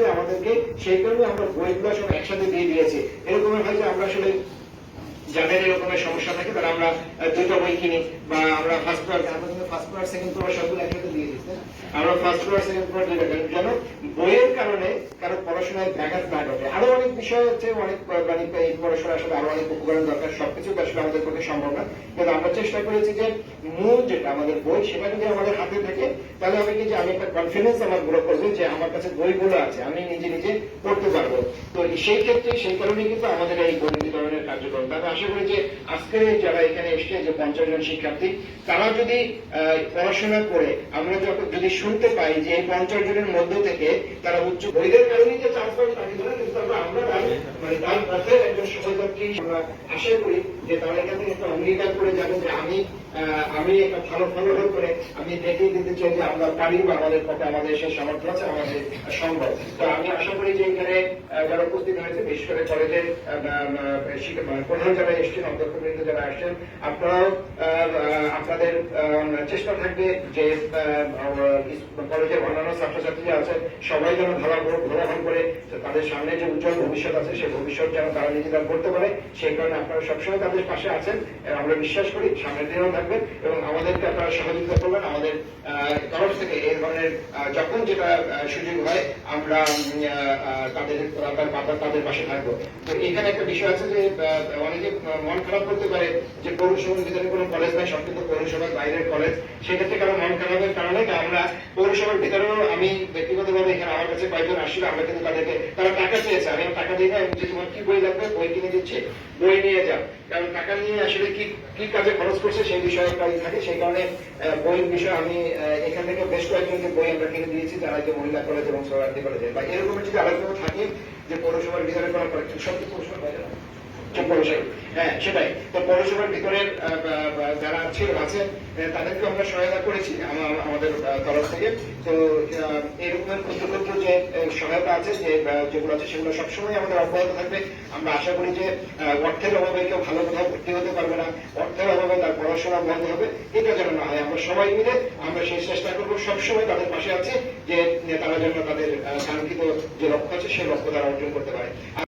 যে আমাদেরকে, সেই কারণে আমরা বইগুলো সব একসাথে দিয়ে দিয়েছি এরকম হয় যে আমরা আসলে যাদের এরকমের সমস্যা থাকে, তারা আমরা দুইটা দুটো বই কিনি বা আমরা ফার্স্ট ফ্লোর আমরা ফার্স্ট ফ্লোর সেকেন্ড ফ্লোর সবগুলো একসাথে দিয়ে দিচ্ছি? আমরা ফার্স্ট ফ্লোর সেকেন্ড ফ্লোর দুইটা কিনি। বইয়ের কারণে কারও পড়াশোনায় ব্যাঘাত না ঘটে। আরও অনেক বিষয় আছে, অনেক মানে এই পড়াশোনা আসলে আরও অনেক উপকরণ দরকার, সবকিছু আসলে আমাদের পক্ষে সম্ভব না। কিন্তু আমরা চেষ্টা করেছি যে মূল যেটা আমাদের বই, সেটা যদি আমাদের হাতে থাকে, তাহলে আমি কি যে আমি একটা কনফিডেন্স আমার গ্রো করবে যে আমার কাছে বইগুলো আছে, আমি নিজে নিজে পড়তে পারব। তো সেই ক্ষেত্রে, সেই কারণে কিন্তু আমাদের এই বই বিতরণের কার্যক্রম। তবে আশা করি যে আজকের যারা এখানে এসছে, যে পঞ্চাশ জন শিক্ষার্থী, তারা যদি পড়াশোনা করে, আমরা যখন যদি শুনতে পাই যে এই পঞ্চাশ জনের মধ্য থেকে তারা উচ্চ বইদের কারণে যে কিন্তু আমরা আমরা মানে তার কাছে একজন সহযোগী আমরা আশা করি যে তারা এখান থেকে একটা অঙ্গীকার করে যাবে যে আমি আমি একটা ভালো ফলাফল করে আমি দেখিয়ে দিতে চাই যে আমরা পারি বা আমাদের পক্ষে আমাদের সেই সামর্থ্য আছে, আমাদের সম্ভব। তো আমি আশা করি যে এখানে যারা উপস্থিত হয়েছে বিশেষ করে কলেজের প্রধান যারা এসছেন, অধ্যক্ষবৃন্দ যারা আসছেন, আপনারাও আপনাদের চেষ্টা থাকবে যে কলেজের অন্যান্য ছাত্রছাত্রী আছে, সবাই যেন ভালো ভালো করে তাদের সামনে যে উজ্জ্বল ভবিষ্যৎ আছে সেই ভবিষ্যৎ যেন তারা নিজেরা করতে পারে, সেই কারণে আপনারা সবসময় তাদের পাশে আছেন। আমরা বিশ্বাস করি, সামনের দিনেও থাকবেন এবং আমাদেরকে আপনারা সহযোগিতা করবেন। আমাদের তরফ থেকে এই ধরনের যখন যেটা সুযোগ হয়, আমরা তাদের তাদের পাশে থাকব। তো এখানে একটা বিষয় আছে যে অনেকে মন খারাপ করতে পারে যে পৌরসভার ভিতরে কোনো কলেজ নাই সব কিন্তু পৌরসভার বাইরের কলেজ সেক্ষেত্রে কারও মন খারাপের কারণে? আমরা পৌরসভার ভিতরেও আমি ব্যক্তিগতভাবে এখানে আমার কাছে কয়েকজন আসছিল, আমরা কিন্তু তাদেরকে, তারা টাকা চেয়েছে, আমি টাকা দিই না যে তোমার কি বই লাগবে? বই কিনে দিচ্ছি বই নিয়ে যাও। কারণ টাকা নিয়ে আসলে কি কি কাজে খরচ করছে সেই বিষয়ে প্রায় থাকে। সেই কারণে বইয়ের বিষয়ে আমি এখান থেকে বেশ কয়েকজনকে বই আমরা কিনে দিয়েছি, যারা যে মহিলা কলেজ এবং সরকারি কলেজে বা এরকম যদি আলোচনা থাকে, যে পৌরসভার ভিতরে কোনো পরে সব পৌরসভা? যে হ্যাঁ সেটাই। তো পৌরসভার ভিতরের যারা ছিল আছেন তাদেরকে আমরা সহায়তা করেছি আমাদের তরফ থেকে। তো আহ, এরকম ক্ষুদ্র ক্ষুদ্র যে সহায়তা আছে যে যেগুলো আছে সেগুলো সবসময় আমাদের অব্যাহত থাকবে। আমরা আশা করি যে অর্থের অভাবে কেউ ভালো কোথাও ভর্তি হতে পারবে না। অর্থের অভাবে তার পড়াশোনা বন্ধ হবে। এটা যেন না হয় আমরা সবাই মিলে আমরা সেই চেষ্টা করব সবসময় তাদের পাশে আছি যে তারা যেন তাদের কাঙ্ক্ষিত যে লক্ষ্য আছে সেই লক্ষ্য তারা অর্জন করতে পারে।